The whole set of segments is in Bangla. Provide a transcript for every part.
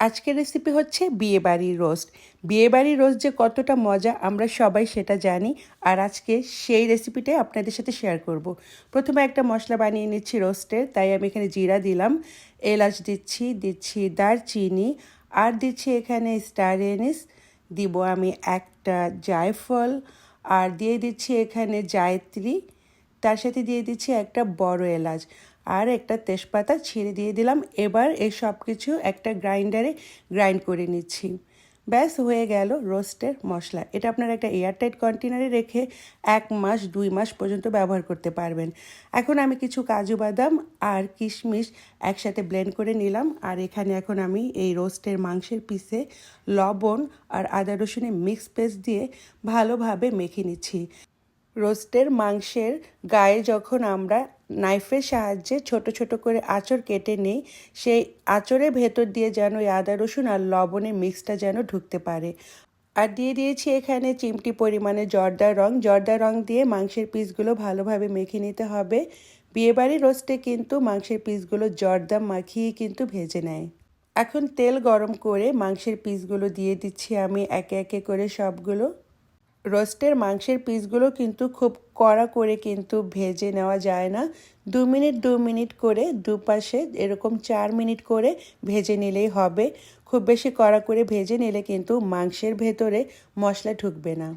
আজকের রেসিপি হচ্ছে বিয়েবাড়ির রোস্ট বিয়েবাড়ির রোস্ট যে কতটা মজা আমরা সবাই সেটা জানি আর আজকে সেই রেসিপিটাই আপনাদের সাথে শেয়ার করব। প্রথমে একটা মশলা বানিয়ে নিচ্ছি রোস্টের তাই আমি এখানে জিরা দিলাম, এলাচ দিচ্ছি দিচ্ছি দারচিনি আর দিচ্ছি এখানে স্টার এনিস দিব আমি একটা জায়ফল আর দিয়ে দিচ্ছি এখানে জায়ত্রী, তার সাথে দিয়ে দিচ্ছি একটা বড় এলাচ আর একটা তেজপাতা ছিঁড়ে দিয়ে দিলাম। এবার এই সব কিছু একটা গ্রাইন্ডারে গ্রাইন্ড করে নিচ্ছি। ব্যাস, হয়ে গেল রোস্টের মশলা। এটা আপনারা একটা এয়ারটাইট কন্টেনারে রেখে এক মাস, দুই মাস পর্যন্ত ব্যবহার করতে পারবেন। এখন আমি কিছু কাজু বাদাম আর কিশমিশ একসাথে ব্লেন্ড করে নিলাম। আর এখানে এখন আমি এই রোস্টের মাংসের পিসে লবণ আর আদা রসুনের মিক্স পেস্ট দিয়ে ভালোভাবে মেখে নিচ্ছি। রোস্টের মাংসের গায়ে যখন আমরা নাইফের সাহায্যে ছোট ছোট করে আঁচড় কেটে নিই, সেই আঁচড়ের ভেতর দিয়ে যেন এই আদা, রসুন আর লবণের মিক্সটা যেন ঢুকতে পারে। আর দিয়ে দিয়েছি এখানে চিমটি পরিমাণে জর্দা রং। জর্দা রং দিয়ে মাংসের পিসগুলো ভালোভাবে মেখে নিতে হবে। বিয়েবাড়ির রোস্টে কিন্তু মাংসের পিসগুলো জর্দা মাখিয়ে কিন্তু ভেজে নেয়। এখন তেল গরম করে মাংসের পিসগুলো দিয়ে দিচ্ছি আমি একে একে করে সবগুলো। রোস্টের মাংসের পিসগুলো কিন্তু খুব কড়া করে কিন্তু ভেজে নেওয়া যায় না। দু মিনিট দু মিনিট করে দুপাশে এরকম চার মিনিট করে ভেজে নিলেই হবে। খুব বেশি কড়া করে ভেজে নিলে কিন্তু মাংসের ভেতরে মশলা ঢুকবে না।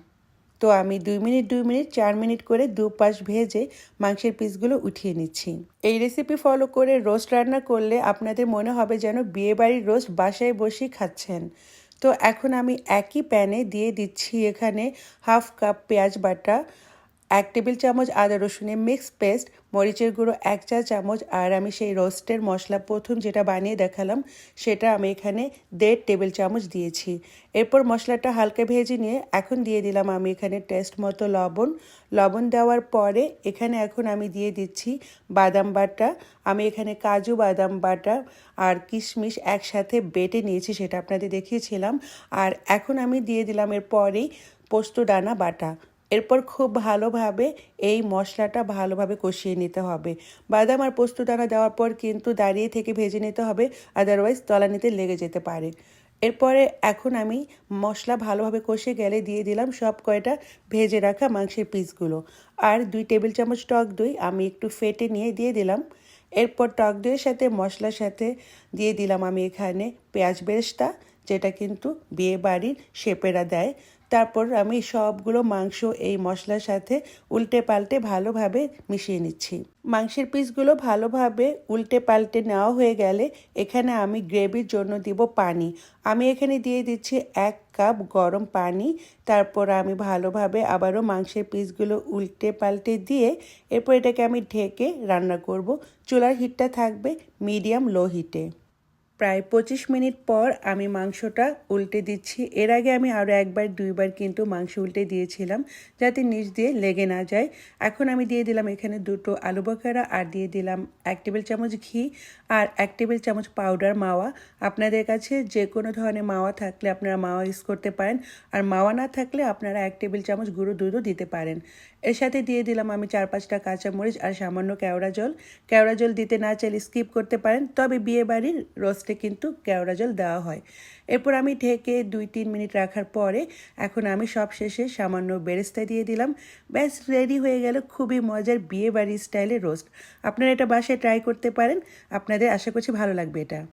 তো আমি দুই মিনিট দুই মিনিট, চার মিনিট করে দু পাশ ভেজে মাংসের পিসগুলো উঠিয়ে নিচ্ছি। এই রেসিপি ফলো করে রোস্ট রান্না করলে আপনাদের মনে হবে যেন বিয়েবাড়ির রোস্ট বাসায় বসেই খাচ্ছেন। তো এখন আমি একই প্যানে দিয়ে দিচ্ছি এখানে হাফ কাপ পেঁয়াজ বাটা এক টেবিল চামচ আদা রসুনের মিক্স পেস্ট মরিচের গুঁড়ো এক চা চামচ, আর আমি সেই রোস্টের মশলা প্রথম যেটা বানিয়ে দেখালাম, সেটা আমি এখানে দেড় টেবিল চামচ দিয়েছি। এরপর মশলাটা হালকা ভেজে নিয়ে এখন দিয়ে দিলাম আমি এখানে টেস্ট মতো লবণ। লবণ দেওয়ার পরে এখানে এখন আমি দিয়ে দিচ্ছি বাদাম বাটা। আমি এখানে কাজু বাদাম বাটা আর কিশমিশ একসাথে বেটে নিয়েছি, সেটা আপনাদের দেখিয়েছিলাম। আর এখন আমি দিয়ে দিলাম এর পরেই পোস্ত ডানা বাটা। এরপর খুব ভালোভাবে এই মশলাটা ভালোভাবে কষিয়ে নিতে হবে। বাদাম আর পোস্ত দানা দেওয়ার পর কিন্তু দাঁড়িয়ে থেকে ভেজে নিতে হবে আদারওয়াইজ তলানিতে লেগে যেতে পারে। এরপরে এখন আমি মশলা ভালোভাবে কষে গেলে দিয়ে দিলাম সব কয়টা ভেজে রাখা মাংসের পিসগুলো। আর দুই টেবিল চামচ টক দই আমি একটু ফেটে নিয়ে দিয়ে দিলাম। এরপর টক দইয়ের সাথে মশলার সাথে দিয়ে দিলাম আমি এখানে পেঁয়াজ বেরেস্তা, যেটা কিন্তু বিয়ে বাড়ির শেপেরা দেয়। তারপর আমি সবগুলো মাংস এই মশলার সাথে উল্টে পাল্টে ভালোভাবে মিশিয়ে নিচ্ছি। মাংসের পিসগুলো ভালোভাবে উল্টে পাল্টে নেওয়া হয়ে গেলে এখানে আমি গ্রেভির জন্য দিব পানি। আমি এখানে দিয়ে দিচ্ছি এক কাপ গরম পানি। তারপর আমি ভালোভাবে আবারও মাংসের পিসগুলো উল্টে পাল্টে দিয়ে এরপর এটাকে আমি ঢেকে রান্না করব। চুলার হিটটা থাকবে মিডিয়াম লো হিটে। প্রায় পঁচিশ মিনিট পর আমি মাংসটা উল্টে দিচ্ছি। এর আগে আমি আরও একবার, দুইবার কিন্তু মাংস উল্টে দিয়েছিলাম যাতে নিচ দিয়ে লেগে না যায়। এখন আমি দিয়ে দিলাম এখানে দুটো আলু বকারা আর দিয়ে দিলাম এক টেবিল চামচ ঘি আর এক টেবিল চামচ পাউডার মাওয়া। আপনাদের কাছে যে কোনো ধরনের মাওয়া থাকলে আপনারা মাওয়া ইউজ করতে পারেন আর মাওয়া না থাকলে আপনারা এক টেবিল চামচ গুঁড়ো দুধও দিতে পারেন। এর সাথে দিয়ে দিলাম আমি চার পাঁচটা কাঁচামরিচ আর সামান্য কেওড়া জল। কেওড়া জল দিতে না চাইলে স্কিপ করতে পারেন, তবে বিয়ে বাড়ির রোস্টে কিন্তু কেওড়া জল দেওয়া হয়। এরপর আমি ঢেকে দুই তিন মিনিট রাখার পরে এখন আমি সব শেষে সামান্য বেরেস্তা দিয়ে দিলাম। ব্যাস, রেডি হয়ে গেল খুবই মজার বিয়ে বাড়ির স্টাইলে রোস্ট। আপনারা এটা বাসায় ট্রাই করতে পারেন। আপনাদের আশা করছি ভালো লাগবে এটা।